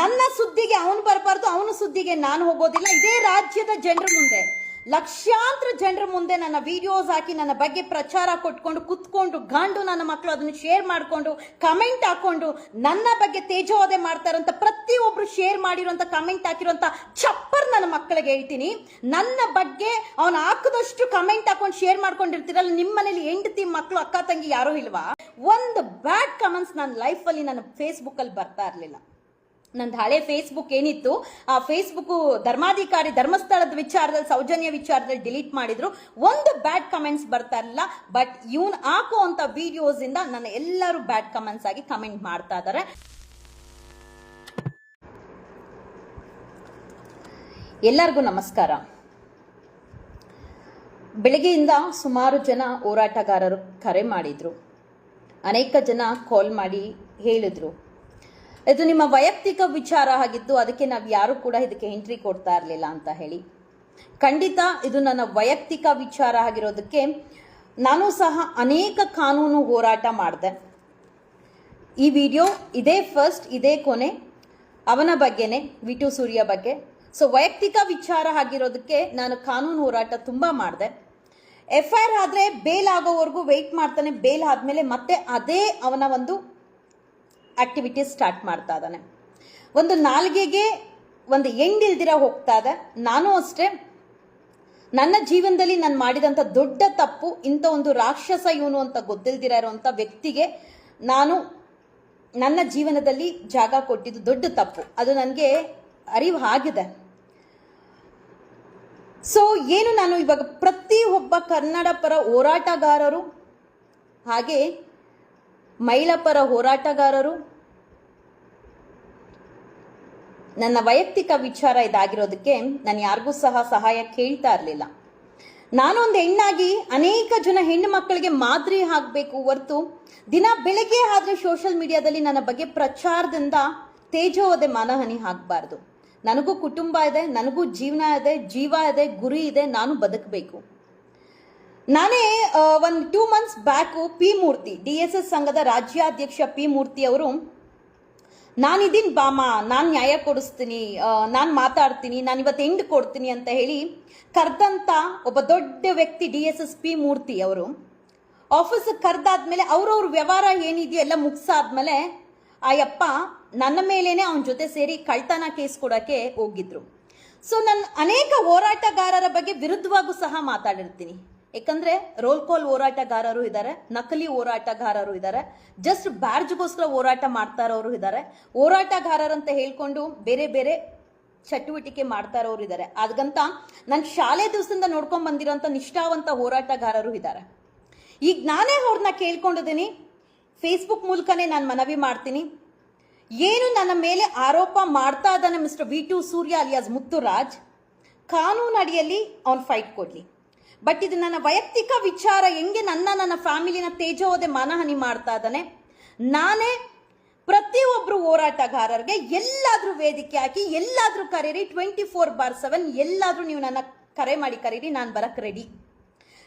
ನನ್ನ ಸುದ್ದಿಗೆ ಅವನು ಬರಬಾರ್ದು, ಅವನ ಸುದ್ದಿಗೆ ನಾನು ಹೋಗೋದಿಲ್ಲ. ಇದೇ ರಾಜ್ಯದ ಜನರ ಮುಂದೆ, ಲಕ್ಷಾಂತರ ಜನರ ಮುಂದೆ ನನ್ನ ವಿಡಿಯೋಸ್ ಹಾಕಿ ನನ್ನ ಬಗ್ಗೆ ಪ್ರಚಾರ ಕೊಟ್ಕೊಂಡು, ಕುತ್ಕೊಂಡು, ಗಂಡು ನನ್ನ ಮಕ್ಕಳು ಅದನ್ನು ಶೇರ್ ಮಾಡಿಕೊಂಡು ಕಮೆಂಟ್ ಹಾಕೊಂಡು, ನನ್ನ ಬಗ್ಗೆ ತೇಜೋವಧೆ ಮಾಡ್ತಾರಂತ ಪ್ರತಿಯೊಬ್ಬರು ಶೇರ್ ಮಾಡಿರುವಂತ ಕಮೆಂಟ್ ಹಾಕಿರುವಂತ ಚಪ್ಪರ್ ನನ್ನ ಮಕ್ಕಳಿಗೆ ಹೇಳ್ತೀನಿ. ನನ್ನ ಬಗ್ಗೆ ಅವನು ಹಾಕದಷ್ಟು ಕಮೆಂಟ್ ಹಾಕೊಂಡು ಶೇರ್ ಮಾಡ್ಕೊಂಡಿರ್ತೀರಲ್ಲ ನಿಮ್ಮ ಮನೇಲಿ ಹೆಂಡತಿ ಮಕ್ಕಳು ಅಕ್ಕ, ತಂಗಿ ಯಾರೂ ಇಲ್ವಾ? ಒಂದು ಬ್ಯಾಡ್ ಕಮೆಂಟ್ಸ್ ನನ್ನ ಲೈಫಲ್ಲಿ ನನ್ನ ಫೇಸ್ಬುಕ್ಕಲ್ಲಿ ಬರ್ತಾ ಇರಲಿಲ್ಲ. ನಂದು ಹಳೆ ಫೇಸ್ಬುಕ್ ಏನಿತ್ತು, ಆ ಫೇಸ್ಬುಕ್ ಧರ್ಮಾಧಿಕಾರಿ ಧರ್ಮಸ್ಥಳದ ವಿಚಾರದಲ್ಲಿ ಸೌಜನ್ಯ ವಿಚಾರದಲ್ಲಿ ಡಿಲೀಟ್ ಮಾಡಿದ್ರು. ಒಂದು ಬ್ಯಾಡ್ ಕಮೆಂಟ್ಸ್ ಬರ್ತಾ ಇರಲಿಲ್ಲ ಬಟ್ ಇವನ್ ಹಾಕುವಂತ ವಿಡಿಯೋಸ್ ಇಂದ ನನ್ನ ಎಲ್ಲರೂ ಬ್ಯಾಡ್ ಕಮೆಂಟ್ಸ್ ಆಗಿ ಕಮೆಂಟ್ ಮಾಡ್ತಾ ಇದ್ದಾರೆ ಎಲ್ಲರಿಗೂ ನಮಸ್ಕಾರ. ಬೆಳಗ್ಗೆಯಿಂದ ಸುಮಾರು ಜನ ಹೋರಾಟಗಾರರು ಕರೆ ಮಾಡಿದ್ರು. ಅನೇಕ ಜನ ಕಾಲ್ ಮಾಡಿ ಹೇಳಿದ್ರು. ಇದು ನಿಮ್ಮ ವೈಯಕ್ತಿಕ ವಿಚಾರ ಆಗಿದ್ದು ಅದಕ್ಕೆ ನಾವು ಯಾರು ಕೂಡ ಇದಕ್ಕೆ ಎಂಟ್ರಿ ಕೊಡ್ತಾ ಇರಲಿಲ್ಲ ಅಂತ ಹೇಳಿ. ಖಂಡಿತ ಇದು ನನ್ನ ವೈಯಕ್ತಿಕ ವಿಚಾರ ಆಗಿರೋದಕ್ಕೆ ನಾನು ಸಹ ಅನೇಕ ಕಾನೂನು ಹೋರಾಟ ಮಾಡಿದೆ. ಈ ವಿಡಿಯೋ ಇದೇ ಫಸ್ಟ್ ಇದೇ ಕೊನೆ, ಅವನ ಬಗ್ಗೆನೆ, ವಿಟು ಸೂರ್ಯ ಬಗ್ಗೆ. ಸೊ ವೈಯಕ್ತಿಕ ವಿಚಾರ ಆಗಿರೋದಕ್ಕೆ ನಾನು ಕಾನೂನು ಹೋರಾಟ ತುಂಬ ಮಾಡಿದೆ. ಎಫ್ ಐ ಆರ್ ಆದರೆ ಬೇಲ್ ಆಗೋವರೆಗೂ ವೆಯ್ಟ್ ಮಾಡ್ತಾನೆ ಬೇಲ್ ಆದಮೇಲೆ ಮತ್ತೆ ಅದೇ ಅವನ ಒಂದು ಆಕ್ಟಿವಿಟೀಸ್ ಸ್ಟಾರ್ಟ್ ಮಾಡ್ತಾ ಇದ್ದಾನೆ. ಒಂದು ನಾಲ್ಗೆಗೆ ಒಂದು ಎಂಡ್ ಇಲ್ದಿರ ಹೋಗ್ತಾ ಇದೆ. ನಾನು ಅಷ್ಟೇ. ನನ್ನ ಜೀವನದಲ್ಲಿ ನಾನು ಮಾಡಿದಂಥ ದೊಡ್ಡ ತಪ್ಪು, ಇಂಥ ಒಂದು ರಾಕ್ಷಸ ಇವನು ಅಂತ ಗೊತ್ತಿಲ್ದಿರ ಇರುವಂಥ ವ್ಯಕ್ತಿಗೆ ನಾನು ನನ್ನ ಜೀವನದಲ್ಲಿ ಜಾಗ ಕೊಟ್ಟಿದ್ದು ದೊಡ್ಡ ತಪ್ಪು. ಅದು ನನಗೆ ಅರಿವು ಆಗಿದೆ. ಸೊ ಏನು ನಾನು ಇವಾಗ ಪ್ರತಿಯೊಬ್ಬ ಕನ್ನಡ ಪರ ಹೋರಾಟಗಾರರು ಹಾಗೆ ಮಹಿಳಾ ಪರ ಹೋರಾಟಗಾರರು. ನನ್ನ ವೈಯಕ್ತಿಕ ವಿಚಾರ ಇದಾಗಿರೋದಕ್ಕೆ ನಾನು ಯಾರಿಗೂ ಸಹ ಸಹಾಯ ಕೇಳ್ತಾ ಇರಲಿಲ್ಲ. ನಾನೊಂದು ಹೆಣ್ಣಾಗಿ ಅನೇಕ ಜನ ಹೆಣ್ಣು ಮಕ್ಕಳಿಗೆ ಮಾದರಿ ಆಗಬೇಕು ಹೊರತು ದಿನ ಬೆಳಗ್ಗೆ ಆದರೆ ಸೋಷಿಯಲ್ ಮೀಡಿಯಾದಲ್ಲಿ ನನ್ನ ಬಗ್ಗೆ ಪ್ರಚಾರದಿಂದ ತೇಜೋವದೆ ಮಾನಹಾನಿ ಆಗಬಾರ್ದು. ನನಗೂ ಕುಟುಂಬ ಇದೆ, ನನಗೂ ಜೀವನ ಇದೆ, ಜೀವ ಇದೆ, ಗುರಿ ಇದೆ, ನಾನು ಬದುಕಬೇಕು. ನಾನೇ ಒಂದು two months back P Murthy, D S S ಸಂಘದ ರಾಜ್ಯಾಧ್ಯಕ್ಷ ಪಿ ಮೂರ್ತಿ ಅವರು ನಾನಿದ್ದೀನಿ ಬಾಮ, ನಾನು ನ್ಯಾಯ ಕೊಡಿಸ್ತೀನಿ ನಾನು ಮಾತಾಡ್ತೀನಿ, ನಾನು ಇವತ್ತು ಎಂಡ್ ಕೊಡ್ತೀನಿ ಅಂತ ಹೇಳಿ ಕರೆದಂಥ ಒಬ್ಬ ದೊಡ್ಡ ವ್ಯಕ್ತಿ D S S P Murthy ಅವರು ಆಫೀಸಿಗೆ ಕರೆದಾದ್ಮೇಲೆ ಅವ್ರವ್ರ ವ್ಯವಹಾರ ಏನಿದೆಯೋ ಎಲ್ಲ ಮುಗಿಸಾದ್ಮೇಲೆ ಆ ಯಪ್ಪ ನನ್ನ ಮೇಲೇನೆ ಅವನ ಜೊತೆ ಸೇರಿ ಕಳ್ತನ ಕೇಸ್ ಕೊಡೋಕ್ಕೆ ಹೋಗಿದ್ರು. ಸೊ, ನಾನು ಅನೇಕ ಹೋರಾಟಗಾರರ ಬಗ್ಗೆ ವಿರುದ್ಧವಾಗೂ ಸಹ ಮಾತಾಡಿರ್ತೀನಿ. ಯಾಕಂದ್ರೆ ರೋಲ್ ಕಾಲ್ ಹೋರಾಟಗಾರರು ಇದ್ದಾರೆ ನಕಲಿ ಹೋರಾಟಗಾರರು ಇದ್ದಾರೆ ಜಸ್ಟ್ ಬ್ಯಾರ್ಜ್ಗೋಸ್ಕರ ಹೋರಾಟ ಮಾಡ್ತಾ ಇರೋರು ಇದ್ದಾರೆ ಹೋರಾಟಗಾರರಂತ ಹೇಳ್ಕೊಂಡು ಬೇರೆ ಬೇರೆ ಚಟುವಟಿಕೆ ಮಾಡ್ತಾ ಇರೋರು ಇದ್ದಾರೆ ಅದಗಂತ ನಾನು ಶಾಲೆ ದಿವಸದಿಂದ ನೋಡ್ಕೊಂಡ್ ಬಂದಿರೋಂಥ ನಿಷ್ಠಾವಂತ ಹೋರಾಟಗಾರರು ಇದ್ದಾರೆ ಈಗ ನಾನೇ ಅವ್ರನ್ನ ಕೇಳ್ಕೊಂಡಿದ್ದೀನಿ ಫೇಸ್ಬುಕ್ ಮೂಲಕನೇ ನಾನು ಮನವಿ ಮಾಡ್ತೀನಿ. ಏನು ನನ್ನ ಮೇಲೆ ಆರೋಪ ಮಾಡ್ತಾ ಇದ್ದಾನೆ mister V to Surya alias Muthuraj? ಕಾನೂನು ಅಡಿಯಲ್ಲಿ ಅವನು ಫೈಟ್ ಕೊಡ್ಲಿ. ಬಟ್ ಇದು ನನ್ನ ವೈಯಕ್ತಿಕ ವಿಚಾರ ಹೆಂಗೆ ನನ್ನ ನನ್ನ ಫ್ಯಾಮಿಲಿನ ತೇಜೋದೆ ಮಾನಹಾನಿ ಮಾಡ್ತಾ ಇದ್ದಾನೆ. ನಾನೇ ಪ್ರತಿಯೊಬ್ಬರು ಹೋರಾಟಗಾರರಿಗೆ ಎಲ್ಲಾದ್ರೂ ವೇದಿಕೆ ಹಾಕಿ, ಎಲ್ಲಾದ್ರೂ ಕರೀರಿ ಟ್ವೆಂಟಿ ಫೋರ್ ಬಾರ್ ಸೆವೆನ್ ಎಲ್ಲಾದ್ರೂ ನೀವು ನನ್ನ ಕರೆ ಮಾಡಿ ಕರೀರಿ, ನಾನು ಬರಕ್ಕೆ ರೆಡಿ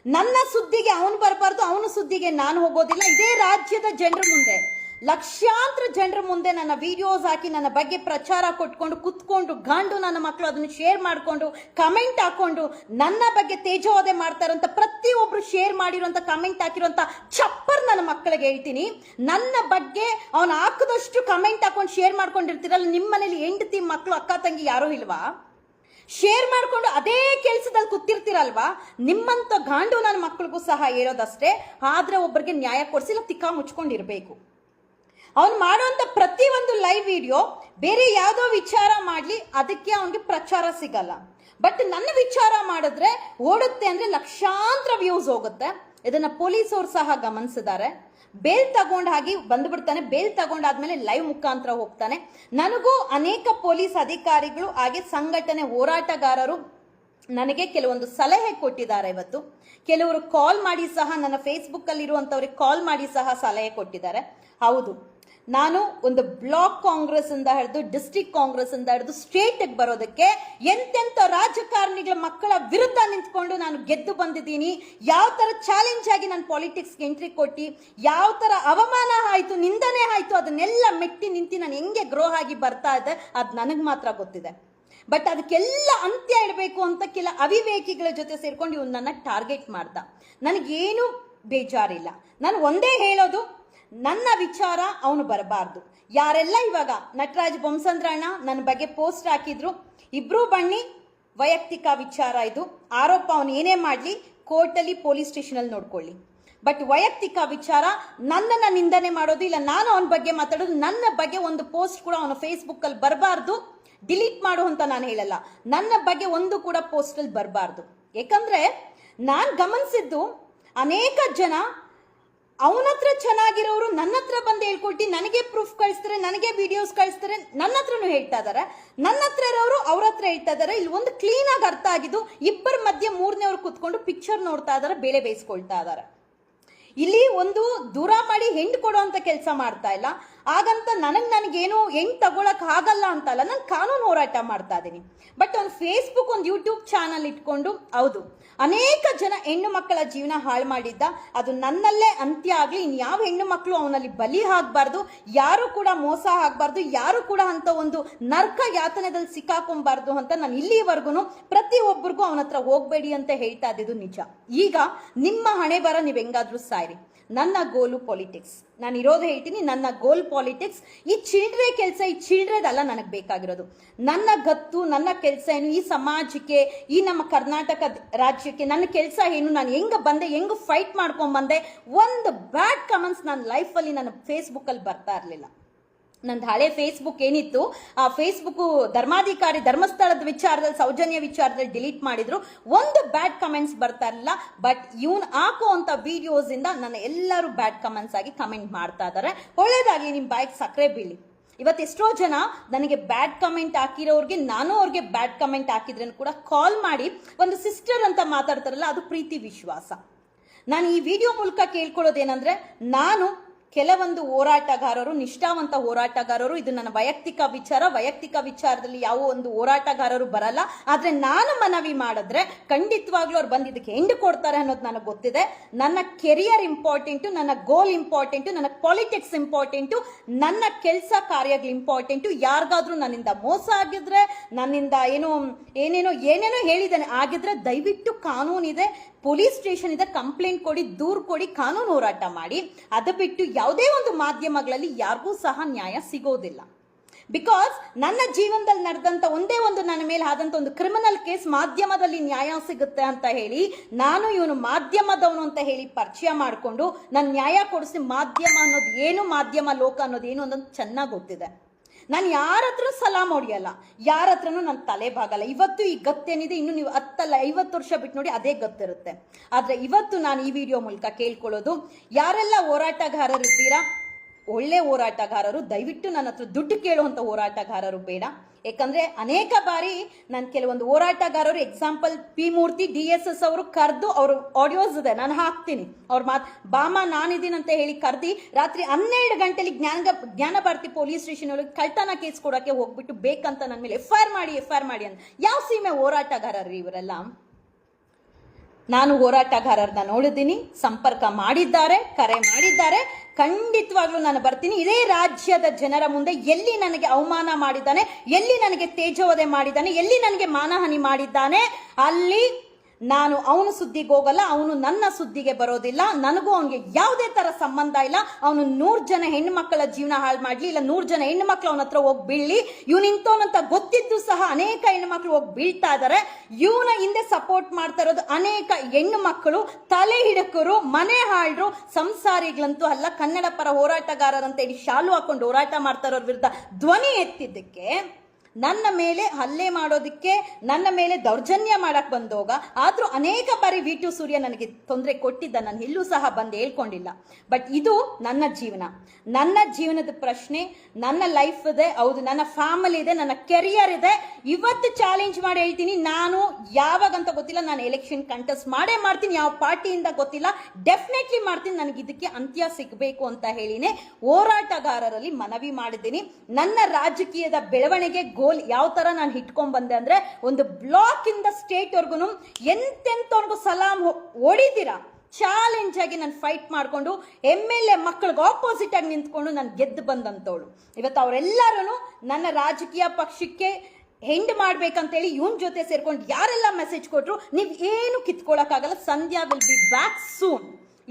ನನ್ನ ಸುದ್ದಿಗೆ ಅವನು ಬರಬಾರ್ದು, ಅವನ ಸುದ್ದಿಗೆ ನಾನು ಹೋಗೋದಿಲ್ಲ. ಇದೇ ರಾಜ್ಯದ ಜನರ ಮುಂದೆ. ಲಕ್ಷಾಂತರ ಜನರ ಮುಂದೆ ನನ್ನ ವಿಡಿಯೋಸ್ ಹಾಕಿ ನನ್ನ ಬಗ್ಗೆ ಪ್ರಚಾರ ಕೊಟ್ಕೊಂಡು ಕುತ್ಕೊಂಡು ಗಂಡು ನನ್ನ ಮಕ್ಕಳು ಅದನ್ನು ಶೇರ್ ಮಾಡಿಕೊಂಡು ಕಮೆಂಟ್ ಹಾಕೊಂಡು ನನ್ನ ಬಗ್ಗೆ ತೇಜೋದೆ ಮಾಡ್ತಾರಂತ ಪ್ರತಿಯೊಬ್ರು ಶೇರ್ ಮಾಡಿರುವಂತ ಕಮೆಂಟ್ ಹಾಕಿರುವಂತ ಚಪ್ಪರ್ ನನ್ನ ಮಕ್ಕಳಿಗೆ ಹೇಳ್ತೀನಿ. ನನ್ನ ಬಗ್ಗೆ ಅವನು ಹಾಕದಷ್ಟು ಕಮೆಂಟ್ ಹಾಕೊಂಡು ಶೇರ್ ಮಾಡ್ಕೊಂಡಿರ್ತೀರಲ್ಲ ನಿಮ್ಮ ಮನೇಲಿ ಹೆಂಡತಿ ಮಕ್ಕಳು ಅಕ್ಕ ತಂಗಿ ಯಾರೂ ಇಲ್ವಾ? ಶೇರ್ ಮಾಡ್ಕೊಂಡು ಅದೇ ಕೆಲಸದಲ್ಲಿ ಕೂತಿರ್ತೀರಲ್ವಾ? ನಿಮ್ಮಂತ ಗಾಂಡು ನನ್ನ ಮಕ್ಕಳಿಗೂ ಸಹ ಹೇಳೋದಷ್ಟೇ, ಆದ್ರೆ ಒಬ್ಬರಿಗೆ ನ್ಯಾಯ ಕೊಡಿಸಿಲ್ಲ ತಿಕ್ಕ ಮುಚ್ಕೊಂಡಿರ್ಬೇಕು. ಅವ್ನು ಮಾಡುವಂಥ ಪ್ರತಿ ಒಂದು ಲೈವ್ ವಿಡಿಯೋ ಬೇರೆ ಯಾವುದೋ ವಿಚಾರ ಮಾಡಲಿ, ಅದಕ್ಕೆ ಅವನಿಗೆ ಪ್ರಚಾರ ಸಿಗಲ್ಲ. ಬಟ್ ನನ್ನ ವಿಚಾರ ಮಾಡಿದ್ರೆ ಓಡುತ್ತೆ ಅಂದರೆ ಲಕ್ಷಾಂತರ ವ್ಯೂಸ್ ಹೋಗುತ್ತೆ. ಇದನ್ನು ಪೊಲೀಸರು ಸಹ ಗಮನಿಸಿದ್ದಾರೆ. ಬೇಲ್ ತಗೊಂಡ್ ಹಾಗೆ ಬಂದ್ಬಿಡ್ತಾನೆ. ಬೇಲ್ ತಗೊಂಡಾದ್ಮೇಲೆ ಲೈವ್ ಮುಖಾಂತರ ಹೋಗ್ತಾನೆ. ನನಗೂ ಅನೇಕ ಪೊಲೀಸ್ ಅಧಿಕಾರಿಗಳು ಹಾಗೆ ಸಂಘಟನೆ ಹೋರಾಟಗಾರರು ನನಗೆ ಕೆಲವೊಂದು ಸಲಹೆ ಕೊಟ್ಟಿದ್ದಾರೆ ಇವತ್ತು. ಕೆಲವರು ಕಾಲ್ ಮಾಡಿ ಸಹ ನನ್ನ ಫೇಸ್ಬುಕ್ ಅಲ್ಲಿ ಕಾಲ್ ಮಾಡಿ ಸಹ ಸಲಹೆ ಕೊಟ್ಟಿದ್ದಾರೆ. ಹೌದು. ನಾನು ಒಂದು ಬ್ಲಾಕ್ ಕಾಂಗ್ರೆಸ್ ಇಂದ ಹಿಡಿದು ಡಿಸ್ಟ್ರಿಕ್ಟ್ ಕಾಂಗ್ರೆಸ್ ಇಂದ ಹಿಡಿದು ಸ್ಟೇಟ್ ಬರೋದಕ್ಕೆ ಎಂತೆಂತ ರಾಜಕಾರಣಿಗಳ ಮಕ್ಕಳ ವಿರುದ್ಧ ನಿಂತ್ಕೊಂಡು ನಾನು ಗೆದ್ದು ಬಂದಿದ್ದೀನಿ. ಯಾವ ಥರ ಚಾಲೆಂಜ್ ಆಗಿ ನಾನು ಪಾಲಿಟಿಕ್ಸ್ಗೆ ಎಂಟ್ರಿ ಕೊಟ್ಟು, ಯಾವ ಥರ ಅವಮಾನ ಆಯಿತು, ನಿಂದನೆ ಆಯಿತು, ಅದನ್ನೆಲ್ಲ ಮೆಟ್ಟಿ ನಿಂತು ನಾನು ಹೆಂಗೆ ಗ್ರೋ ಆಗಿ ಬರ್ತಾ ಇದ್ದೆ, ಅದು ನನಗೆ ಮಾತ್ರ ಗೊತ್ತಿದೆ. ಬಟ್ ಅದಕ್ಕೆಲ್ಲ ಅಂತ್ಯ ಇಡಬೇಕು ಅಂತ ಕೆಲ ಅವಿವೇಕಿಗಳ ಜೊತೆ ಸೇರ್ಕೊಂಡು ಇವ್ನು ನನ್ನ ಟಾರ್ಗೆಟ್ ಮಾಡ್ದ. ನನಗೇನು ಬೇಜಾರಿಲ್ಲ. ನಾನು ಒಂದೇ ಹೇಳೋದು ನನ್ನ ವಿಚಾರ ಅವನು ಬರಬಾರ್ದು. ಯಾರೆಲ್ಲ ಇವಾಗ ನಟರಾಜ್ ಬೊಮ್ಸಂದ್ರಣ್ಣ ನನ್ನ ಬಗ್ಗೆ ಪೋಸ್ಟ್ ಹಾಕಿದ್ರು, ಇಬ್ರು ಬನ್ನಿ, ವೈಯಕ್ತಿಕ ವಿಚಾರ ಇದು. ಆರೋಪ ಅವನು ಏನೇ ಮಾಡಲಿ, ಕೋರ್ಟಲ್ಲಿ ಪೊಲೀಸ್ ಸ್ಟೇಷನಲ್ಲಿ ನೋಡ್ಕೊಳ್ಳಿ. ಬಟ್ ವೈಯಕ್ತಿಕ ವಿಚಾರ ನನ್ನನ್ನು ನಿಂದನೆ ಮಾಡೋದು ಇಲ್ಲ, ನಾನು ಅವನ ಬಗ್ಗೆ ಮಾತಾಡೋದು, ನನ್ನ ಬಗ್ಗೆ ಒಂದು ಪೋಸ್ಟ್ ಕೂಡ ಅವನು ಫೇಸ್ಬುಕ್ಕಲ್ಲಿ ಬರಬಾರ್ದು, ಡಿಲೀಟ್ ಮಾಡು ಅಂತ ನಾನು ಹೇಳಲ್ಲ. ನನ್ನ ಬಗ್ಗೆ ಒಂದು ಕೂಡ ಪೋಸ್ಟಲ್ಲಿ ಬರಬಾರ್ದು. ಯಾಕಂದ್ರೆ ನಾನು ಗಮನಿಸಿದ್ದು ಅನೇಕ ಜನ ಅವನ ಹತ್ರ ಚೆನ್ನಾಗಿರೋರು ನನ್ನ ಹತ್ರ ಬಂದು ಹೇಳ್ಕೊಟ್ಟು ನನಗೆ ಪ್ರೂಫ್ ಕಳಿಸ್ತಾರೆ, ನನಗೆ ವಿಡಿಯೋಸ್ ಕಳಿಸ್ತಾರೆ, ನನ್ನ ಹತ್ರನೂ ಹೇಳ್ತಾ ಇದಾರೆ. ನನ್ನ ಹತ್ರ ಇರೋರು ಅವ್ರ ಹತ್ರ ಹೇಳ್ತಾ ಇದಾರೆ. ಇಲ್ಲಿ ಒಂದು ಕ್ಲೀನ್ ಆಗಿ ಅರ್ಥ ಆಗಿದ್ದು ಇಬ್ಬರ ಮಧ್ಯೆ ಮೂರನೇವ್ರು ಕುತ್ಕೊಂಡು ಪಿಕ್ಚರ್ ನೋಡ್ತಾ ಇದಾರೆ, ಬೇಳೆ ಬೇಯಿಸ್ಕೊಳ್ತಾ ಇದಾರೆ. ಇಲ್ಲಿ ಒಂದು ದೂರ ಮಾಡಿ ಹೆಂಡ್ ಕೊಡೋ ಕೊಡುವಂತ ಕೆಲಸ ಮಾಡ್ತಾ ಇಲ್ಲ. ಹಾಗಂತ ನನಗೆ ನನಗೇನು ಹೆಂಗ್ ತಗೊಳಕ್ ಆಗಲ್ಲ ಅಂತಲ್ಲ, ನಾನು ಕಾನೂನು ಹೋರಾಟ ಮಾಡ್ತಾ ಇದ್ದೀನಿ ಬಟ್ ಒಂದು ಫೇಸ್ಬುಕ್ ಒಂದು ಯೂಟ್ಯೂಬ್ ಚಾನಲ್ ಇಟ್ಕೊಂಡು, ಹೌದು, ಅನೇಕ ಜನ ಹೆಣ್ಣು ಮಕ್ಕಳ ಜೀವನ ಹಾಳು ಮಾಡಿದ್ದ, ಅದು ನನ್ನಲ್ಲೇ ಅಂತ್ಯ ಆಗಲಿ, ಇನ್ ಯಾವ ಹೆಣ್ಣು ಮಕ್ಕಳು ಅವನಲ್ಲಿ ಬಲಿ ಆಗ್ಬಾರ್ದು, ಯಾರು ಕೂಡ ಮೋಸ ಆಗ್ಬಾರ್ದು, ಯಾರು ಕೂಡ ಅಂತ ಒಂದು ನರ್ಕ ಯಾತನೆದಲ್ಲಿ ಸಿಕ್ಕಾಕೊಂಬಾರ್ದು ಅಂತ ನಾನು ಇಲ್ಲಿವರೆಗೂ ಪ್ರತಿ ಒಬ್ಬರಿಗೂ ಅವನ ಹತ್ರ ಹೋಗ್ಬೇಡಿ ಅಂತ ಹೇಳ್ತಾ ಇದ್ದಿದ್ದು ನಿಜ. ಈಗ ನಿಮ್ಮ ಹಣೆ ಬರ ನೀವು ಹೆಂಗಾದ್ರೂ ಸಾಯ್ರಿ. ನನ್ನ ಗೋಲು ಪಾಲಿಟಿಕ್ಸ್ ನಾನು ಇರೋದು ಹೇಳ್ತೀನಿ, ನನ್ನ ಗೋಲ್ ಪಾಲಿಟಿಕ್ಸ್ ಈ ಚಿಲ್ಡ್ರೆ ಕೆಲಸ, ಈ ಚಿಲ್ಡ್ರೆದಲ್ಲ ನನಗೆ ಬೇಕಾಗಿರೋದು. ನನ್ನ ಗತ್ತು, ನನ್ನ ಕೆಲಸ ಏನು, ಈ ಸಮಾಜಕ್ಕೆ, ಈ ನಮ್ಮ ಕರ್ನಾಟಕ ರಾಜ್ಯಕ್ಕೆ ನನ್ನ ಕೆಲಸ ಏನು, ನಾನು ಹೆಂಗೆ ಬಂದೆ, ಹೆಂಗೆ ಫೈಟ್ ಮಾಡ್ಕೊಂಬಂದೆ ಒಂದು ಬ್ಯಾಡ್ ಕಮೆಂಟ್ಸ್ ನನ್ನ ಲೈಫಲ್ಲಿ ನನ್ನ ಫೇಸ್ಬುಕ್ಕಲ್ಲಿ ಬರ್ತಾ ಇರಲಿಲ್ಲ. ನಂದು ಹಳೆ ಫೇಸ್ಬುಕ್ ಏನಿತ್ತು, ಆ ಫೇಸ್ಬುಕ್ ಧರ್ಮಾಧಿಕಾರಿ ಧರ್ಮಸ್ಥಳದ ವಿಚಾರದಲ್ಲಿ ಸೌಜನ್ಯ ವಿಚಾರದಲ್ಲಿ ಡಿಲೀಟ್ ಮಾಡಿದ್ರು. ಒಂದು ಬ್ಯಾಡ್ ಕಮೆಂಟ್ಸ್ ಬರ್ತಾ ಇರಲಿಲ್ಲ ಬಟ್ ಇವನ್ ಹಾಕುವಂಥ ವಿಡಿಯೋಸ್ ಇಂದ ನನ್ನ ಎಲ್ಲರೂ ಬ್ಯಾಡ್ ಕಮೆಂಟ್ಸ್ ಆಗಿ ಕಮೆಂಟ್ ಮಾಡ್ತಾ ಇದ್ದಾರೆ ಒಳ್ಳೇದಾಗಲಿ ನಿಮ್ಮ ಬಾಯಿಗೆ ಸಕ್ಕರೆ ಬೀಳಿ. ಇವತ್ತು ಎಷ್ಟೋ ಜನ ನನಗೆ ಬ್ಯಾಡ್ ಕಮೆಂಟ್ ಹಾಕಿರೋರಿಗೆ, ನಾನು ಅವ್ರಿಗೆ ಬ್ಯಾಡ್ ಕಮೆಂಟ್ ಹಾಕಿದ್ರೆ ಕೂಡ ಕಾಲ್ ಮಾಡಿ ಒಂದು ಸಿಸ್ಟರ್ ಅಂತ ಮಾತಾಡ್ತಾರಲ್ಲ, ಅದು ಪ್ರೀತಿ ವಿಶ್ವಾಸ. ನಾನು ಈ ವಿಡಿಯೋ ಮೂಲಕ ಕೇಳ್ಕೊಳ್ಳೋದೇನಂದ್ರೆ, ನಾನು ಕೆಲವೊಂದು ಹೋರಾಟಗಾರರು, ನಿಷ್ಠಾವಂತ ಹೋರಾಟಗಾರರು, ಇದು ನನ್ನ ವೈಯಕ್ತಿಕ ವಿಚಾರ. ವೈಯಕ್ತಿಕ ವಿಚಾರದಲ್ಲಿ ಯಾವ ಒಂದು ಹೋರಾಟಗಾರರು ಬರಲ್ಲ. ಆದರೆ ನಾನು ಮನವಿ ಮಾಡಿದ್ರೆ ಖಂಡಿತವಾಗ್ಲೂ ಅವ್ರು ಬಂದು ಇದಕ್ಕೆ ಕೊಡ್ತಾರೆ ಅನ್ನೋದು ನನಗೆ ಗೊತ್ತಿದೆ. ನನ್ನ ಕೆರಿಯರ್ ಇಂಪಾರ್ಟೆಂಟು ನನ್ನ ಗೋಲ್ ಇಂಪಾರ್ಟೆಂಟು ನನ್ನ ಪಾಲಿಟಿಕ್ಸ್ ಇಂಪಾರ್ಟೆಂಟು ನನ್ನ ಕೆಲಸ ಕಾರ್ಯಗಳು ಇಂಪಾರ್ಟೆಂಟು ಯಾರಿಗಾದ್ರೂ ನನ್ನಿಂದ ಮೋಸ ಆಗಿದ್ರೆ, ನನ್ನಿಂದ ಏನೋ, ಏನೇನೋ ಏನೇನೋ ಹೇಳಿದ್ದಾನೆ ಆಗಿದ್ರೆ ದಯವಿಟ್ಟು ಕಾನೂನಿದೆ. ಪೊಲೀಸ್ ಸ್ಟೇಷನ್ ಇಂದ ಕಂಪ್ಲೇಂಟ್ ಕೊಡಿ, ದೂರು ಕೊಡಿ, ಕಾನೂನು ಹೋರಾಟ ಮಾಡಿ. ಅದು ಬಿಟ್ಟು ಯಾವುದೇ ಒಂದು ಮಾಧ್ಯಮಗಳಲ್ಲಿ ಯಾರಿಗೂ ಸಹ ನ್ಯಾಯ ಸಿಗೋದಿಲ್ಲ. ಬಿಕಾಸ್ ನನ್ನ ಜೀವನದಲ್ಲಿ ನಡೆದಂತ ಒಂದೇ ಒಂದು ನನ್ನ ಮೇಲೆ ಆದಂತ ಒಂದು ಕ್ರಿಮಿನಲ್ ಕೇಸ್ ಮಾಧ್ಯಮದಲ್ಲಿ ನ್ಯಾಯ ಸಿಗುತ್ತೆ ಅಂತ ಹೇಳಿ, ನಾನು ಇವನು ಮಾಧ್ಯಮದವನು ಅಂತ ಹೇಳಿ ಪರಿಚಯ ಮಾಡಿಕೊಂಡು ನನ್ನ ನ್ಯಾಯ ಕೊಡಿಸಿ ಮಾಧ್ಯಮ ಅನ್ನೋದು ಏನು, ಮಾಧ್ಯಮ ಲೋಕ ಅನ್ನೋದು ಏನು ಅನ್ನೋದು ಚೆನ್ನಾಗಿ ಗೊತ್ತಿದೆ. ನಾನು ಯಾರ ಹತ್ರ ಸಲಾಮ್ ಹೊಡಿಯಲ್ಲ ಯಾರ ಹತ್ರನೂ ನನ್ನ ತಲೆ ಬಾಗಲ್ಲ. ಇವತ್ತು ಈ ಗತ್ತೇನಿದೆ, ಇನ್ನು ನೀವು ಹತ್ತಲ್ಲ, ಐವತ್ತು ವರ್ಷ ಬಿಟ್ಟು ನೋಡಿ ಅದೇ ಗತ್ತಿರುತ್ತೆ. ಆದರೆ ಇವತ್ತು ನಾನು ಈ ವಿಡಿಯೋ ಮೂಲಕ ಕೇಳ್ಕೊಳ್ಳೋದು, ಯಾರೆಲ್ಲ ಹೋರಾಟಗಾರರಿದ್ದೀರಾ ಒಳ್ಳೆ ಹೋರಾಟಗಾರರು, ದಯವಿಟ್ಟು ನನ್ನ ಹತ್ರ ದುಡ್ಡು ಕೇಳುವಂತ ಹೋರಾಟಗಾರರು ಬೇಡ. ಯಾಕಂದ್ರೆ ಅನೇಕ ಬಾರಿ ನಾನು ಕೆಲವೊಂದು ಹೋರಾಟಗಾರರು example P Murthy D S S ಅವರು ಕರೆದು ಅವರು ಆಡಿಯೋಸ್ ಇದೆ ನಾನು ಹಾಕ್ತೀನಿ. ಅವ್ರ ಮಾತ್, ಬಾಮ ನಾನಿದ್ದೀನಿ ಅಂತ ಹೇಳಿ ಕರ್ದಿ, ರಾತ್ರಿ ಹನ್ನೆರಡು ಗಂಟೆಲಿ ಜ್ಞಾನ ಜ್ಞಾನ ಭಾರತಿ ಪೊಲೀಸ್ ಸ್ಟೇಷನ್ ಒಳಗೆ ಕಳ್ತನ ಕೇಸ್ ಕೊಡೋಕ್ಕೆ ಹೋಗ್ಬಿಟ್ಟು ಬೇಕಂತ ನನ್ನ ಮೇಲೆ ಎಫ್ ಆರ್ ಮಾಡಿ ಎಫ್ ಆರ್ ಮಾಡಿ ಅಂತ. ಯಾವ ಸೀಮೆ ಹೋರಾಟಗಾರರು ಇವರೆಲ್ಲ? ನಾನು ಹೋರಾಟಗಾರರನ್ನ ನೋಡಿದ್ದೀನಿ, ಸಂಪರ್ಕ ಮಾಡಿದ್ದಾರೆ, ಕರೆ ಮಾಡಿದ್ದಾರೆ. ಖಂಡಿತವಾಗ್ಲೂ ನಾನು ಬರ್ತೀನಿ. ಇದೇ ರಾಜ್ಯದ ಜನರ ಮುಂದೆ ಎಲ್ಲಿ ನನಗೆ ಅವಮಾನ ಮಾಡಿದ್ದಾನೆ, ಎಲ್ಲಿ ನನಗೆ ತೇಜೋವಧೆ ಮಾಡಿದ್ದಾನೆ, ಎಲ್ಲಿ ನನಗೆ ಮಾನಹಾನಿ ಮಾಡಿದ್ದಾನೆ, ಅಲ್ಲಿ ನಾನು ಅವನು ಸುದ್ದಿಗೆ ಹೋಗಲ್ಲ, ಅವನು ನನ್ನ ಸುದ್ದಿಗೆ ಬರೋದಿಲ್ಲ, ನನಗೂ ಅವನಿಗೆ ಯಾವುದೇ ತರ ಸಂಬಂಧ ಇಲ್ಲ, ಅವನು ನೂರು ಜನ ಹೆಣ್ಣು ಮಕ್ಕಳ ಜೀವನ ಹಾಳು ಮಾಡ್ಲಿ, ಇಲ್ಲ ನೂರು ಜನ ಹೆಣ್ಣು ಮಕ್ಕಳು ಅವನ ಹತ್ರ ಹೋಗಿ ಬೀಳ್ಲಿ, ಇವನು ಇಂಥವನಂತ ಗೊತ್ತಿದ್ದು ಸಹ ಅನೇಕ ಹೆಣ್ಣು ಹೋಗಿ ಬೀಳ್ತಾ ಇದ್ದಾರೆ ಇವನ ಹಿಂದೆ ಸಪೋರ್ಟ್ ಮಾಡ್ತಾ ಇರೋದು ಅನೇಕ ಹೆಣ್ಣು ಮಕ್ಕಳು ತಲೆ ಹಿಡಕರು, ಮನೆ ಹಾಳ್ರು, ಸಂಸಾರಿಗಳಂತೂ ಅಲ್ಲ ಕನ್ನಡ ಪರ ಹೋರಾಟಗಾರರಂತ ಹೇಳಿ ಶಾಲು ಹಾಕೊಂಡು ಹೋರಾಟ ಮಾಡ್ತಾ ಇರೋರ್ ವಿರುದ್ಧ ಧ್ವನಿ ಎತ್ತಿದ್ದಕ್ಕೆ ನನ್ನ ಮೇಲೆ ಹಲ್ಲೆ ಮಾಡೋದಕ್ಕೆ ನನ್ನ ಮೇಲೆ ದೌರ್ಜನ್ಯ ಮಾಡಕ್ ಬಂದೋಗ, ಆದ್ರೂ ಅನೇಕ ಬಾರಿ ವಿ ಟು ಸೂರ್ಯ ನನಗೆ ತೊಂದರೆ ಕೊಟ್ಟಿದ್ದ, ನಾನು ಇಲ್ಲೂ ಸಹ ಬಂದು ಹೇಳ್ಕೊಂಡಿಲ್ಲ. ಬಟ್ ಇದು ನನ್ನ ಜೀವನ. ನನ್ನ ಜೀವನದ ಪ್ರಶ್ನೆ, ನನ್ನ ಲೈಫ್ ಇದೆ, ಹೌದು, ನನ್ನ ಫ್ಯಾಮಿಲಿ ಇದೆ, ನನ್ನ ಕೆರಿಯರ್ ಇದೆ. ಇವತ್ತು ಚಾಲೆಂಜ್ ಮಾಡಿ ಹೇಳ್ತೀನಿ, ನಾನು ಯಾವಾಗಂತ ಗೊತ್ತಿಲ್ಲ, ನಾನು ಎಲೆಕ್ಷನ್ ಕಂಟೆಸ್ಟ್ ಮಾಡೇ ಮಾಡ್ತೀನಿ, ಯಾವ ಪಾರ್ಟಿಯಿಂದ ಗೊತ್ತಿಲ್ಲ. ಡೆಫಿನೆಟ್ಲಿ ಮಾಡ್ತೀನಿ, ನನಗೆ ಇದಕ್ಕೆ ಅಂತ್ಯ ಸಿಗಬೇಕು ಅಂತ ಹೇಳಿನೇ ಹೋರಾಟಗಾರರಲ್ಲಿ ಮನವಿ ಮಾಡಿದ್ದೀನಿ. ನನ್ನ ರಾಜಕೀಯದ ಬೆಳವಣಿಗೆ ಗೋಲ್ ಯಾವ ತರ ನಾನು ಇಟ್ಕೊಂಡ್ ಬಂದೆ ಅಂದ್ರೆ ಒಂದು ಬ್ಲಾಕ್ ಇಂದ ಸ್ಟೇಟ್ ಎಂತೆಂತವನಿಗೂ ಸಲಾಂ ಹೊಡಿತೀರಾ? ಚಾಲೆಂಜ್ ಆಗಿ ನಾನು ಫೈಟ್ ಮಾಡ್ಕೊಂಡು ಎಂ ಎಲ್ ಎ ಮಕ್ಕಳಿಗೆ ಆಪೋಸಿಟ್ ಆಗಿ ನಿಂತ್ಕೊಂಡು ನಾನು ಗೆದ್ದು ಬಂದಂತವಳು. ಇವತ್ತು ಅವರೆಲ್ಲರೂ ನನ್ನ ರಾಜಕೀಯ ಪಕ್ಷಕ್ಕೆ ಹೆಂಡ್ ಮಾಡ್ಬೇಕಂತೇಳಿ ಇವನ್ ಜೊತೆ ಸೇರ್ಕೊಂಡು ಯಾರೆಲ್ಲ ಮೆಸೇಜ್ ಕೊಟ್ರು ನೀವು ಏನು ಕಿತ್ಕೊಳ್ಳೋಕ್ಕಾಗಲ್ಲ Sandhya will be back soon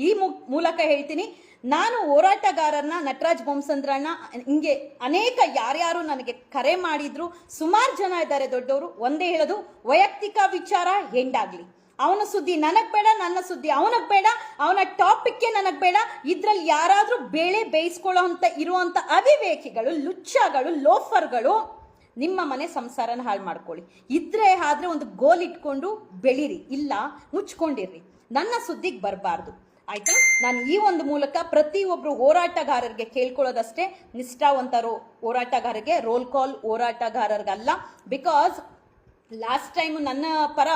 ಈ ಮೂಲಕ ಹೇಳ್ತೀನಿ ನಾನು ಹೋರಾಟಗಾರರನ್ನ ನಟರಾಜ್ ಬೊಮ್ಸಂದ್ರಣ್ಣ, ಹಿಂಗೆ ಅನೇಕ ಯಾರ್ಯಾರು ನನಗೆ ಕರೆ ಮಾಡಿದ್ರು, ಸುಮಾರು ಜನ ಇದ್ದಾರೆ ದೊಡ್ಡವರು, ಒಂದೇ ಹೇಳೋದು, ವೈಯಕ್ತಿಕ ವಿಚಾರ ಹೆಂಡಾಗ್ಲಿ ಅವನ ಸುದ್ದಿ ನನಗೆ ಬೇಡ, ನನ್ನ ಸುದ್ದಿ ಅವನಿಗೆ ಬೇಡ, ಅವನ ಟಾಪಿಕ್ಗೆ ನನಗೆ ಬೇಡ, ಇದ್ರಲ್ಲಿ ಯಾರಾದರೂ ಬೇಳೆ ಬೇಯಿಸ್ಕೊಳ್ಳೋ ಅಂತ ಇರುವಂತ ಅವಿವೇಕಿಗಳು, ಲುಚ್ಚಗಳು, ಲೋಫರ್ಗಳು, ನಿಮ್ಮ ಮನೆ ಸಂಸಾರನ ಹಾಳು ಮಾಡ್ಕೊಳ್ಳಿ. ಇದ್ರೆ ಆದ್ರೆ ಒಂದು ಗೋಲ್ ಇಟ್ಕೊಂಡು ಬೆಳೀರಿ, ಇಲ್ಲ ಮುಚ್ಕೊಂಡಿರ್ರಿ. ನನ್ನ ಸುದ್ದಿಗೆ ಬರಬಾರ್ದು. ಆಯ್ತಾ? ನಾನು ಈ ಒಂದು ಮೂಲಕ ಪ್ರತಿಯೊಬ್ಬರು ಹೋರಾಟಗಾರರಿಗೆ ಕೇಳ್ಕೊಳ್ಳೋದಷ್ಟೇ ನಿಷ್ಠಾವಂತರು ಹೋರಾಟಗಾರರಿಗೆ ರೋಲ್ ಕಾಲ್ ಹೋರಾಟಗಾರರಿಗಲ್ಲ. ಬಿಕಾಸ್ ಲಾಸ್ಟ್ ಟೈಮ್ ನನ್ನ ಪರ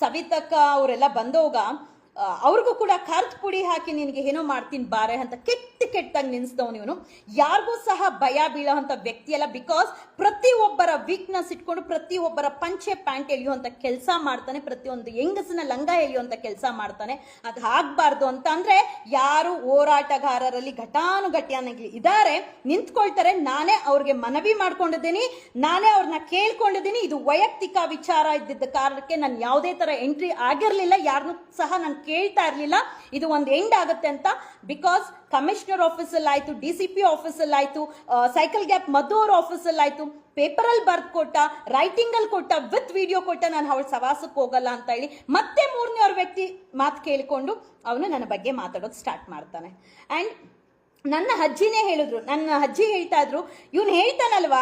ಸವಿತಕ್ಕ ಅವರೆಲ್ಲ ಬಂದೋಗ ಅವ್ರಿಗೂ ಕೂಡ ಖಾರದ ಪುಡಿ ಹಾಕಿ ನಿನಗೆ ಏನೋ ಮಾಡ್ತೀನಿ ಬಾರೆ ಅಂತ ಕೆಟ್ಟ ಕೆಟ್ಟಾಗಿ ನಿನ್ಸ್ದವ್ ಇವನು. ಯಾರಿಗೂ ಸಹ ಭಯ ಬೀಳೋ ಅಂತ ವ್ಯಕ್ತಿ ಅಲ್ಲ ಬಿಕಾಸ್ ಪ್ರತಿಯೊಬ್ಬರ ವೀಕ್ನೆಸ್ ಇಟ್ಕೊಂಡು ಪ್ರತಿಯೊಬ್ಬರ ಪಂಚೆ ಪ್ಯಾಂಟ್ ಎಳೆಯುವಂತ ಕೆಲಸ ಮಾಡ್ತಾನೆ, ಪ್ರತಿಯೊಂದು ಹೆಂಗಸನ ಲಂಗ ಎಳೆಯುವಂತ ಕೆಲಸ ಮಾಡ್ತಾನೆ. ಅದು ಆಗಬಾರ್ದು ಅಂತ ಅಂದರೆ ಯಾರು ಹೋರಾಟಗಾರರಲ್ಲಿ ಘಟಾನುಘಟಿಯಾಗಿ ಇದ್ದಾರೆ ನಿಂತ್ಕೊಳ್ತಾರೆ, ನಾನೇ ಅವ್ರಿಗೆ ಮನವಿ ಮಾಡ್ಕೊಂಡಿದ್ದೀನಿ, ನಾನೇ ಅವ್ರನ್ನ ಕೇಳ್ಕೊಂಡಿದ್ದೀನಿ, ಇದು ವೈಯಕ್ತಿಕ ವಿಚಾರ ಇದ್ದಿದ್ದ ಕಾರಣಕ್ಕೆ ನಾನು ಯಾವುದೇ ತರ ಎಂಟ್ರಿ ಆಗಿರಲಿಲ್ಲ ಯಾರನ್ನೂ ಸಹ ನಾನು ಕೇಳ್ತಾ ಇರ್ಲಿಲ್ಲ. ಇದು ಒಂದು ಎಂಡ್ ಆಗುತ್ತೆ ಅಂತ. ಬಿಕಾಸ್ ಕಮಿಷನರ್ ಆಫೀಸಲ್ಲಿ ಆಯ್ತು ಡಿ ಸಿ ಪಿ ಆಫೀಸಲ್ಲಿ ಆಯ್ತು ಸೈಕಲ್ ಗ್ಯಾಪ್ ಮಧು ಅವ್ರ ಆಫೀಸಲ್ಲಿ ಆಯ್ತು. ಪೇಪರಲ್ಲಿ ಬರ್ದ್ ಕೊಟ್ಟ ರೈಟಿಂಗ್ ಅಲ್ಲಿ ಕೊಟ್ಟ ವಿತ್ ವಿಡಿಯೋ ಕೊಟ್ಟ ನಾನು ಅವಳ ಸವಾಸಕ್ಕೆ ಹೋಗಲ್ಲ ಅಂತ ಹೇಳಿ ಮತ್ತೆ ಮೂರನೇ ಅವ್ರ ವ್ಯಕ್ತಿ ಮಾತು ಕೇಳಿಕೊಂಡು ಅವನು ನನ್ನ ಬಗ್ಗೆ ಮಾತಾಡೋದು ಸ್ಟಾರ್ಟ್ ಮಾಡ್ತಾನೆ. ಅಂಡ್ ನನ್ನ ಅಜ್ಜಿನೇ ಹೇಳಿದ್ರು. ನನ್ನ ಅಜ್ಜಿ ಹೇಳ್ತಾ ಇದ್ರು, ಇವ್ನು ಹೇಳ್ತಾನಲ್ವಾ